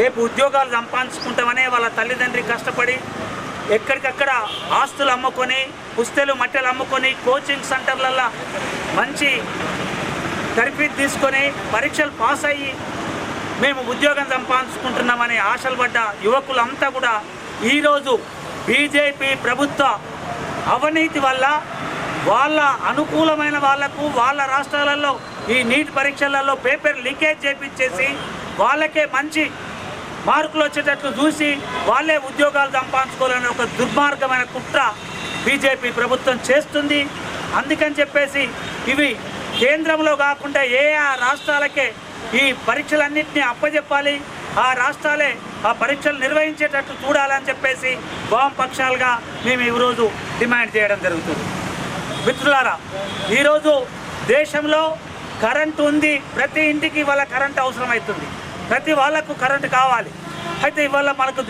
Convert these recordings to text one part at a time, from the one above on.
రేపు ఉద్యోగాలు సంపాదించుకుంటామనే వాళ్ళ తల్లిదండ్రి కష్టపడి ఎక్కడికక్కడ ఆస్తులు అమ్ముకొని పుస్తలు మట్టెలు అమ్ముకొని కోచింగ్ సెంటర్లల్లో మంచి తరఫీదు తీసుకొని పరీక్షలు పాస్ అయ్యి మేము ఉద్యోగం సంపాదించుకుంటున్నామని ఆశలు పడ్డ యువకులంతా కూడా ఈరోజు బీజేపీ ప్రభుత్వ అవినీతి వల్ల వాళ్ళ అనుకూలమైన వాళ్ళకు వాళ్ళ రాష్ట్రాలలో ఈ నీట్ పరీక్షలలో పేపర్ లీకేజ్ చేపించేసి వాళ్ళకే మంచి మార్కులు వచ్చేటట్లు చూసి వాళ్ళే ఉద్యోగాలు సంపాదించుకోవాలనే ఒక దుర్మార్గమైన కుట్ర బీజేపీ ప్రభుత్వం చేస్తుంది. అందుకని చెప్పేసి ఇవి కేంద్రంలో కాకుండా ఏ ఆ రాష్ట్రాలకే ఈ పరీక్షలన్నింటినీ అప్పజెప్పాలి. ఆ రాష్ట్రాలే ఆ పరీక్షలు నిర్వహించేటట్లు చూడాలని చెప్పేసి వామపక్షాలుగా మేము ఈరోజు డిమాండ్ చేయడం జరుగుతుంది. మిత్రులారా ఈరోజు దేశంలో కరెంటు ఉంది ప్రతి ఇంటికి ఇవాళ కరెంట్ అవసరమవుతుంది. ప్రతి వాళ్ళకు కరెంటు కావాలి. అయితే ఇవాళ మనకు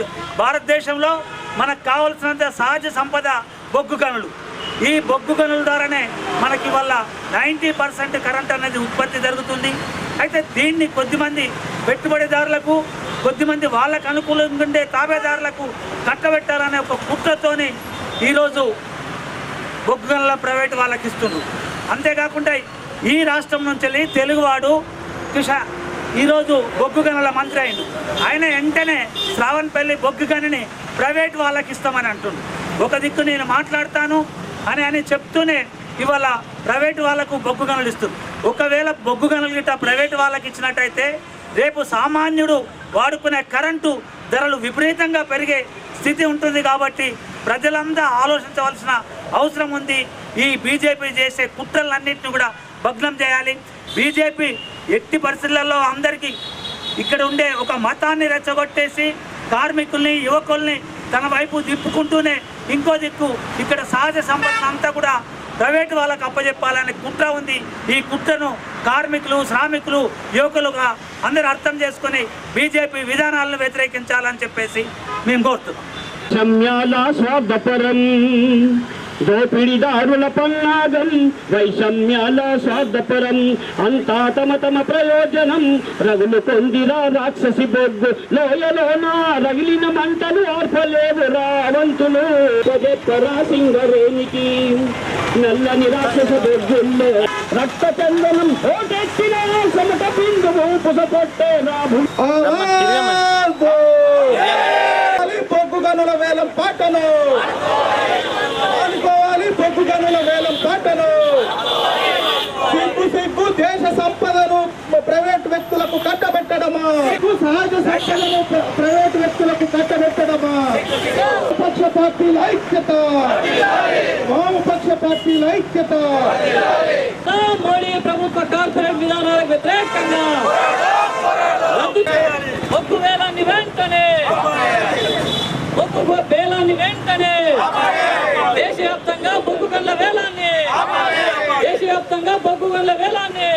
భారతదేశంలో మనకు కావలసినంత సహజ సంపద బొగ్గు గనులు. ఈ బొగ్గు గనుల ద్వారానే మనకి ఇవాళ నైంటీ పర్సెంట్ కరెంట్ అనేది ఉత్పత్తి జరుగుతుంది. అయితే దీన్ని కొద్దిమంది పెట్టుబడిదారులకు కొద్దిమంది వాళ్ళకు అనుకూలంగా ఉండే తాబేదారులకు కట్టబెట్టాలనే ఒక కుట్రతోని ఈరోజు బొగ్గు గనుల ప్రైవేట్ వాళ్ళకి ఇస్తుండ్రు అంతేకాకుండా ఈ రాష్ట్రం నుంచి వెళ్ళి తెలుగువాడు కిషా ఈరోజు బొగ్గు గనుల మంత్రి అయిండు ఆయన వెంటనే శ్రావణపల్లి బొగ్గు గనిని ప్రైవేట్ వాళ్ళకి ఇస్తామని అంటుండు. ఒక దిక్కు నేను మాట్లాడతాను అని అని చెప్తూనే ఇవాళ ప్రైవేట్ వాళ్ళకు బొగ్గు గనులు ఇస్తుంది ఒకవేళ బొగ్గు గనులు గిట్ట ప్రైవేట్ వాళ్ళకి ఇచ్చినట్టయితే రేపు సామాన్యుడు వాడుకునే కరెంటు ధరలు విపరీతంగా పెరిగే స్థితి ఉంటుంది కాబట్టి ప్రజలందరూ ఆలోచించవలసిన అవసరం ఉంది. ఈ బీజేపీ చేసే కుట్రలన్నింటినీ కూడా భగ్నం చేయాలి. బీజేపీ ఎట్టి పరిస్థితులలో అందరికీ ఇక్కడ ఉండే ఒక మతాన్ని రెచ్చగొట్టేసి కార్మికుల్ని యువకుల్ని తన వైపు తిప్పుకుంటూనే ఇంకో దిక్కు ఇక్కడ సహజ సంపద అంతా కూడా ప్రైవేట్ వాళ్ళకు అప్పజెప్పాలనే కుట్ర ఉంది. ఈ కుట్రను కార్మికులు శ్రామికులు యువకులుగా అందరూ అర్థం చేసుకొని బీజేపీ విధానాలను వ్యతిరేకించాలని చెప్పేసి మేము కోరుతున్నాం. దోపిడిదారుల పన్నాగం వైషమ్యాల స్వార్థపరం అంతా తమ తమ ప్రయోజనం. రగులు పొందిరా రాక్షసి బొగ్గు లోయలోన రగిలిన మంటలు ఆర్పలేవు రావంతులు. సింగరేనికి నల్లని రాక్షస బొగ్గుల్లో రక్త చందనం ఓటెక్కిన సమట బిందువు పుసపొట్టే రాభు బొగ్గు గనుల వేలం పాటను. అనుకోవాలి గనుల వేలం పాటను సిగ్గు సిగ్గు దేశ సంపదను ప్రైవేట్ వ్యక్తులకు కట్టబెట్టడమా? సిగ్గు సహజ సంపదను ప్రైవేట్ వ్యక్తులకు కట్టబెట్టడమా? వామపక్ష పార్టీల ఐక్యత. వామపక్ష పార్టీల ఐక్యత. మోడీ ప్రభుత్వ కార్పొరేట్ విధానాలకు వ్యతిరేకంగా. రద్దు వేలాన్ని వెంటనే. ఒక్కు వేలాన్ని వెంటనే. దేశవ్యాప్తంగా బొగ్గు గల్ల వేలాన్ని. దేశవ్యాప్తంగా బొగ్గు గల్ల వేలాన్ని.